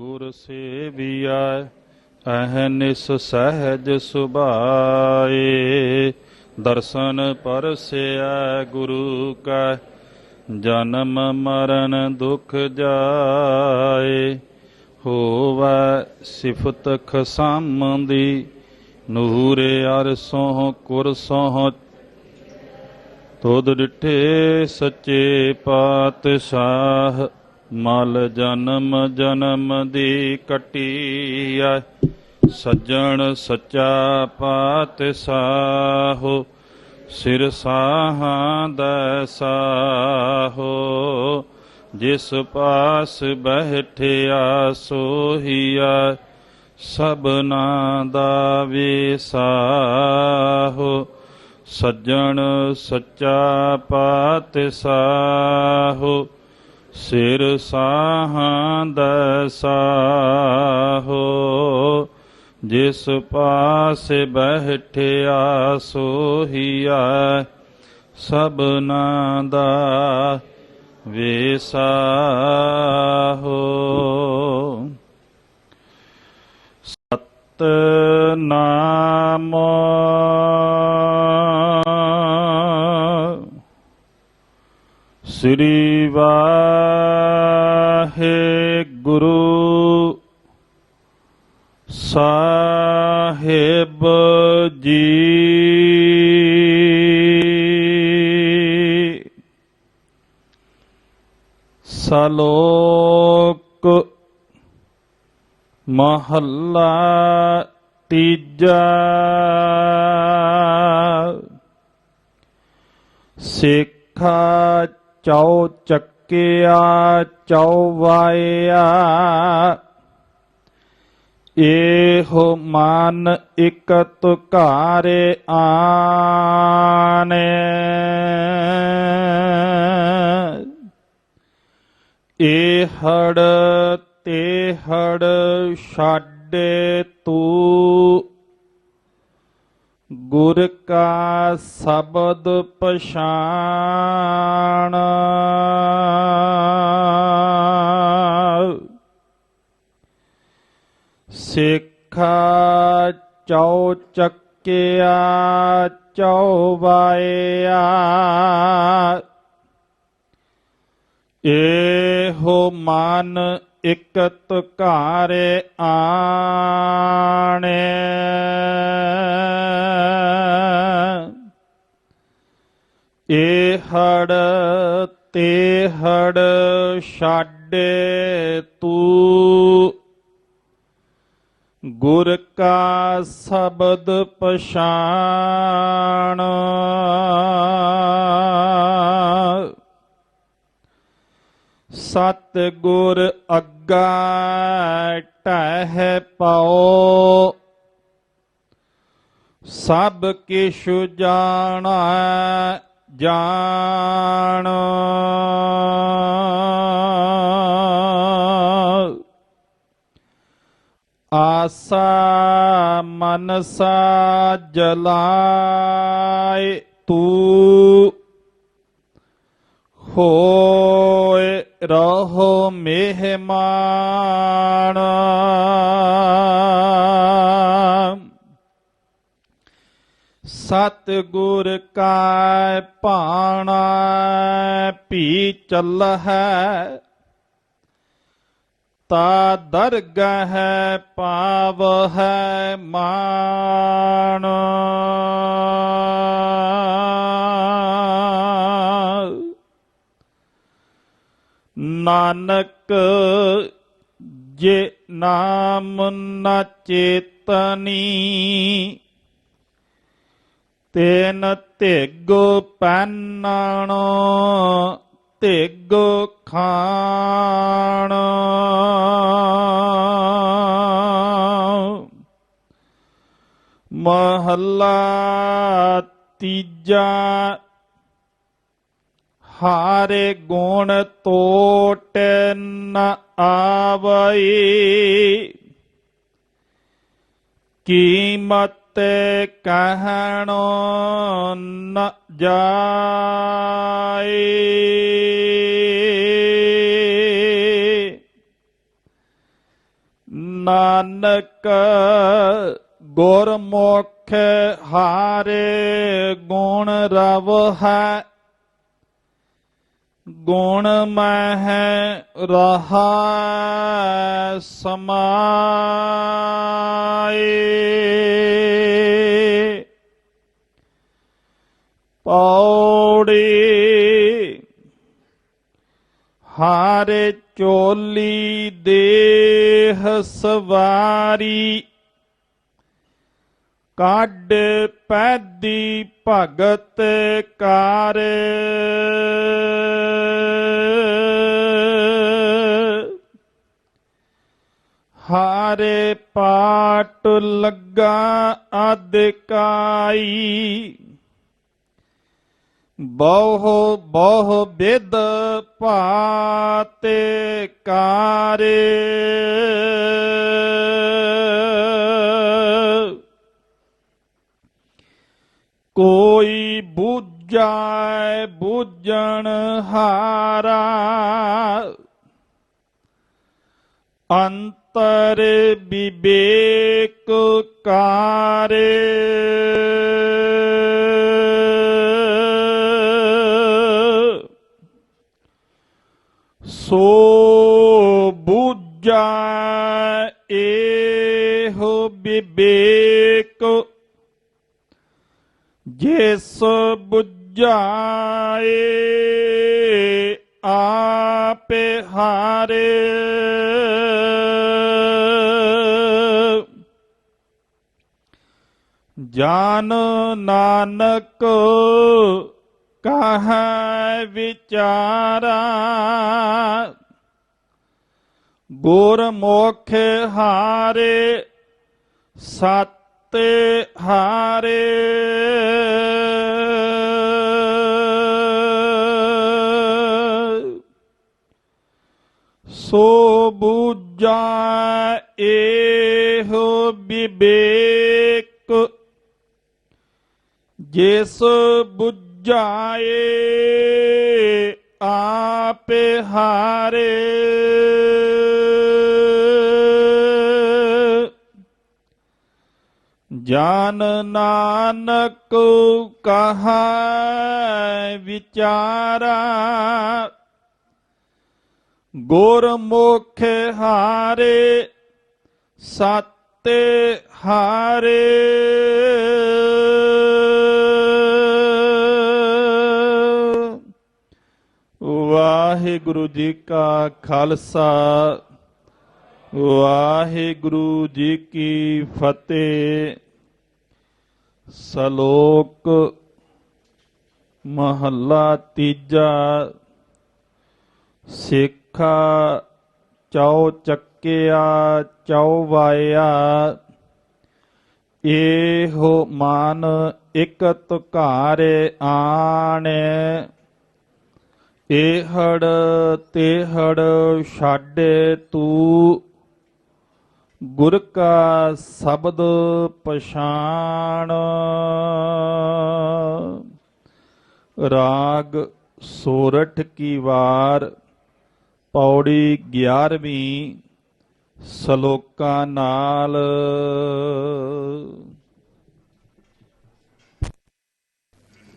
ਗੁਰ ਸੇਵੀਐ ਅਹਨਿਸ ਸਹਿਜ ਸੁਭਾਏ। ਦਰਸ਼ਨ ਪਰਸਿਐ ਗੁਰੂ ਕਾ, ਜਨਮ ਮਰਨ ਦੁਖ ਜਾਏ। ਹੋਵੈ ਸਿਫਤ ਖਸਮ ਦੀ ਨੂਰ ਅਰਸੋਂ ਕੁਰਸੋਂ ਤੁਧ ਡਿਠੇ ਸੱਚੇ ਪਾਤਸ਼ਾਹ ਮਲ ਜਨਮ ਜਨਮ ਦੀ ਕਟੀਐ, ਸੱਜਣ ਸੱਚਾ ਪਾਤ ਪਾਤਸ਼ਾਹ ਸਿਰ ਸਾਹਾਂ ਦਾ ਸਾਹੋ, ਜਿਸ ਪਾਸ ਬਹਿਠਿਆ ਸੋਹੀਆ ਸਭਨਾ ਦਾ ਵਿਸਾਹੋ ਸੱਜਣ ਸੱਚਾ ਪਾਤਸ਼ਾਹੋ ਸਿਰ ਸਾਹਾਂ ਦਾ ਸਾਹੋ ਜਿਸ ਪਾਸ ਬਹਿਠਿਆ ਸੋਹੀਆ ਸਭਨਾ ਦਾ ਵੇਸਾਹੋ। ਸਤਨਾਮ ਸ੍ਰੀ ਵਾਹਿਗੁਰੂ ਸਾਹਿਬ ਜੀ ਸਲੋਕ ਮਹੱਲਾ ਤੀਜਾ ਸਿੱਖਾ ਚੌ ਚੱਕਿਆ ਚੌਵਾਇਆ ਇਹੋ ਮਨ ਇਕ ਤੁਕਾਰੇ ਆਨੇ ਏ ਹੜ ਤੇ ਹੜ ਛਾਡੇ ਤੂੰ ਗੁਰ ਕਾ ਸ਼ਬਦ ਪਛਾਣ। ਸਿੱਖਾ ਚੌ ਚੱਕਿਆ ਚੌਵਾਇਆ ਇਹੋ ਮਨ ਇਕ ਤੁਕਾਰੇ ਆਣੇ ਤੇ ਹੜ ਛਾਡੇ ਤੂੰ। ਗੁਰ ਕਾ ਸ਼ਬਦ ਪਛਾਣ। ਸਤ ਗੁਰ ਅੱਗਾ ਟਹਿ ਪਾਓ। ਸਭ ਕਿਛ ਜਾਣਾ ਜਾਣ। ਆਸਾ ਮਨਸਾ ਜਲਾਏ ਤੂੰ। ਹੋਏ ਰਹੋ ਮਹਿਮਾਨ। ਸਤ ਗੁਰ ਕਾ ਭਾਣਾ ਭੀ ਚੱਲ ਹੈ ਤਾ ਦਰਗਹ ਪਾਵ ਹੈ ਮਾਨ ਨਾਨਕ ਜੇ ਨਾਮ ਨ ਚੇਤਨੀ ਤੈਨ ਧਿਗੋ ਪੈਨਾਣੋ ਧਿਗੋ ਖਾਣ। ਮਹੱਲਾ ਤੀਜਾ ਹਾਰੇ ਗੁਣ ਤੋਟ ਨ ਆਵਈ। ਕੀਮਤ ਕਹਿਣੋ ਨ ਜਾਏ। ਨਾਨਕ ਗੁਰਮੁਖ ਹਾਰੇ ਗੁਣ ਰਵ ਹੈ ਗੁਣ ਮਹਿ ਰਹਾ ਸਮਾਏ ਪੌੜੀ ਹਾਰੇ ਚੋਲੀ ਦੇਹ ਸਵਾਰੀ ਕੱਢ ਪੈਦੀ ਭਗਤ ਕਾਰ। ਹਾਰੇ ਪਾਟ ਲੱਗਾ ਅਦਕਾਈ ਬਹੁ ਬਹੁ ਬਿਦ ਭਾਤੇ ਕਾਰੇ। ਕੋਈ ਬੂਝਾਏ ਬੂਝਣ ਹਾਰਾ। ਅੰਤਰ ਵਿਵੇਕ ਕਾਰੇ ਸੋ ਬੁੱਝਾ ਇਹੋ ਵਿਵੇਕ ਜਿਸ ਬੁੱਝਾਏ ਆਪੇ ਹਾਰੇ ਜਾਨ ਨਾਨਕ ਕਹੈ ਵਿਚਾਰਾ। ਗੁਰਮੁਖ ਹਾਰੇ ਸਤ ਹਾਰੇ। ਸੋ ਬੂਝਾ ਇਹੋ ਬਿਬੇ। ਜਿਸ ਬੁਝਾਏ ਆਪੇ ਹਾਰੇ। ਜਾਨ ਨਾਨਕ ਕਹਾ ਵਿਚਾਰਾ ਗੁਰਮੁਖ ਹਾਰੇ ਸਤ ਹਾਰੇ। ਵਾਹਿਗੁਰੂ ਜੀ ਕਾ ਖਾਲਸਾ, ਵਾਹਿਗੁਰੂ ਜੀ ਕੀ ਫਤਿਹ। ਸ਼ਲੋਕ ਮਹੱਲਾ ਤੀਜਾ, ਸਿੱਖਾ ਚੌ ਚੱਕਿਆ ਚੌ ਵਾਇਆ। ਇਹੋ ਮਾਨ ਇਕ ਤੁਕਾਰੇ ਆਣੇ। ਇਹੜ ਤੇਹੜ ਛਾਡੇ ਤੂੰ। ਗੁਰ ਕਾ ਸ਼ਬਦ ਪਛਾਣ। ਰਾਗ ਸੋਰਠ ਕੀ ਵਾਰ, ਪੌੜੀ 11ਵੀਂ ਸ਼ਲੋਕਾਂ ਨਾਲ।